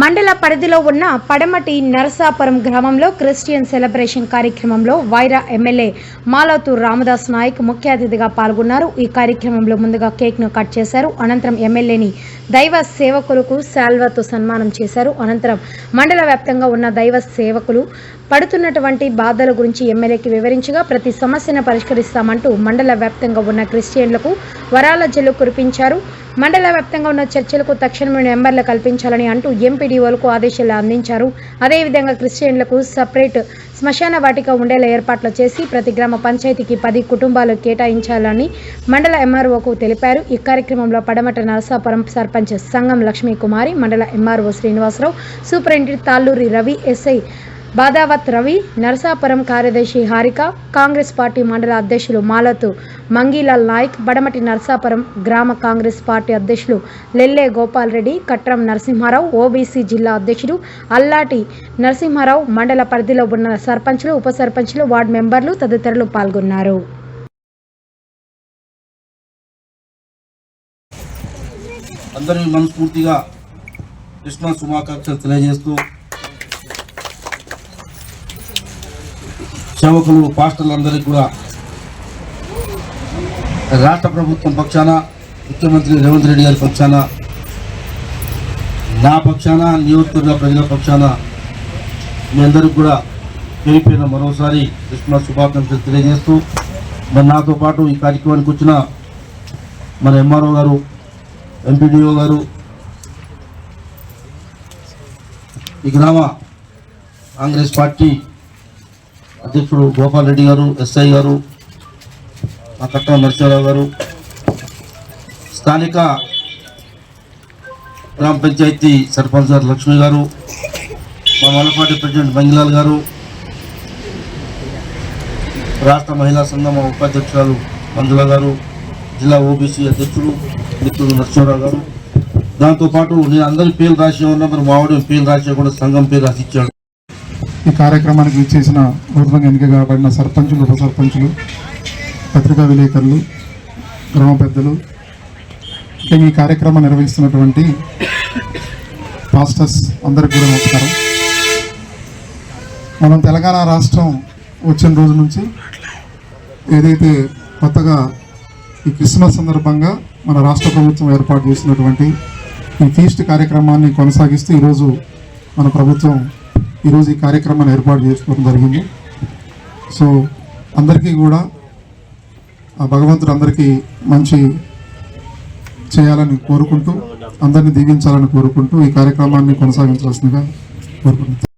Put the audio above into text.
మండల పరిధిలో ఉన్న పడమటి నరసాపురం గ్రామంలో క్రిస్టియన్ సెలబ్రేషన్ కార్యక్రమంలో వైరా ఎమ్మెల్యే మాలతూర్ రామదాస్ నాయక్ ముఖ్య అతిథిగా పాల్గొన్నారు. ఈ కార్యక్రమంలో ముందుగా కేక్ను కట్ చేశారు. అనంతరం ఎమ్మెల్యేని దైవ సేవకులకు శాల్వాతో సన్మానం చేశారు. అనంతరం మండల వ్యాప్తంగా ఉన్న దైవ సేవకులు పడుతున్నటువంటి బాధల గురించి ఎమ్మెల్యేకి వివరించగా ప్రతి సమస్యను పరిష్కరిస్తామంటూ మండల వ్యాప్తంగా ఉన్న క్రిస్టియన్లకు వరాల జల్లు కురిపించారు. మండల వ్యాప్తంగా ఉన్న చర్చలకు తక్షణమే నెంబర్లు కల్పించాలని అంటూ ఎంపీడీఓలకు ఆదేశాలు అందించారు. అదేవిధంగా క్రిస్టియన్లకు సపరేట్ శ్మశాన వాటిక ఉండేలా ఏర్పాట్లు చేసి ప్రతి గ్రామ పంచాయతీకి పది కుటుంబాలు కేటాయించాలని మండల ఎంఆర్ఓకు తెలిపారు. ఈ కార్యక్రమంలో పడమట నరసాపురం సర్పంచ్ సంగం లక్ష్మీకుమారి మండల MRO Srinivasa Rao superintendent Talluri Ravi SI Badavath Ravi Narasapuram కార్యదర్శి హారిక కాంగ్రెస్ పార్టీ మండల అధ్యక్షులు మాలతు మంగీలాల్ నాయక్ బడమటి నరసాపురం గ్రామ కాంగ్రెస్ పార్టీ అధ్యక్షులు లెల్లె గోపాల్ రెడ్డి కట్రం నరసింహారావు ఓబీసీ జిల్లా అధ్యక్షుడు అల్లాటి నరసింహారావు మండల పరిధిలో ఉన్న సర్పంచులు ఉప సర్పంచులు వార్డు మెంబర్లు తదితరులు పాల్గొన్నారు. అందరికీ మనస్ఫూర్తిగా క్రిస్మస్ శుభాకాంక్షలు తెలియజేస్తూ సేవకులు పాస్టర్లందరికీ కూడా రాష్ట్ర ప్రభుత్వం పక్షాన ముఖ్యమంత్రి రేవంత్ రెడ్డి గారి పక్షాన నా పక్షాన నియోజకవర్గ ప్రజల పక్షాన మీ అందరికీ కూడా పేరుపైన మరోసారి క్రిస్మస్ శుభాకాంక్షలు తెలియజేస్తూ మరి నాతో పాటు ఈ కార్యక్రమానికి వచ్చిన మన ఎంఆర్ఓ గారు ఎంపీడీఓ గారు ఈ గ్రామ కాంగ్రెస్ పార్టీ అధ్యక్షుడు గోపాల్ రెడ్డి గారు ఎస్ఐ గారు మా కట్ట నరసింహరావు గారు స్థానిక గ్రామ పంచాయతీ సర్పంచ్ గారు లక్ష్మి గారు మా మల్లపాటి ప్రెసిడెంట్ మంగిలాల్ గారు రాష్ట్ర మహిళా సంఘం ఉపాధ్యక్షురాలు మంజుల గారు జిల్లా ఓబీసీ అధ్యక్షుడు మిత్రుడు నరసింహరావు గారు. దాంతోపాటు నేను అందరి పేర్లు రాసి ఉన్నా మరి మావాడి పేర్లు రాసి కూడా సంఘం పేరు రాసి ఇచ్చాడు. ఈ కార్యక్రమానికి విచ్చేసిన నూతనంగా ఎన్నిక కాబడిన సర్పంచులు ఉప సర్పంచులు పత్రికా విలేకరులు గ్రామ పెద్దలు. ఇంకా ఈ కార్యక్రమం నిర్వహిస్తున్నటువంటి పాస్టర్స్ అందరికి కూడా నమస్కారం. మనం తెలంగాణ రాష్ట్రం వచ్చిన రోజు నుంచి ఏదైతే కొత్తగా ఈ క్రిస్మస్ సందర్భంగా మన రాష్ట్ర ప్రభుత్వం ఏర్పాటు చేసినటువంటి ఈ ఫీస్ట్ కార్యక్రమాన్ని కొనసాగిస్తూ ఈరోజు మన ప్రభుత్వం ఈరోజు ఈ కార్యక్రమాన్ని ఏర్పాటు చేసుకోవడం జరిగింది. సో అందరికీ కూడా ఆ భగవంతుడు అందరికీ మంచి చేయాలని కోరుకుంటూ అందరినీ దీవించాలని కోరుకుంటూ ఈ కార్యక్రమాన్ని కొనసాగించాల్సిందిగా కోరుకుంటున్నాను.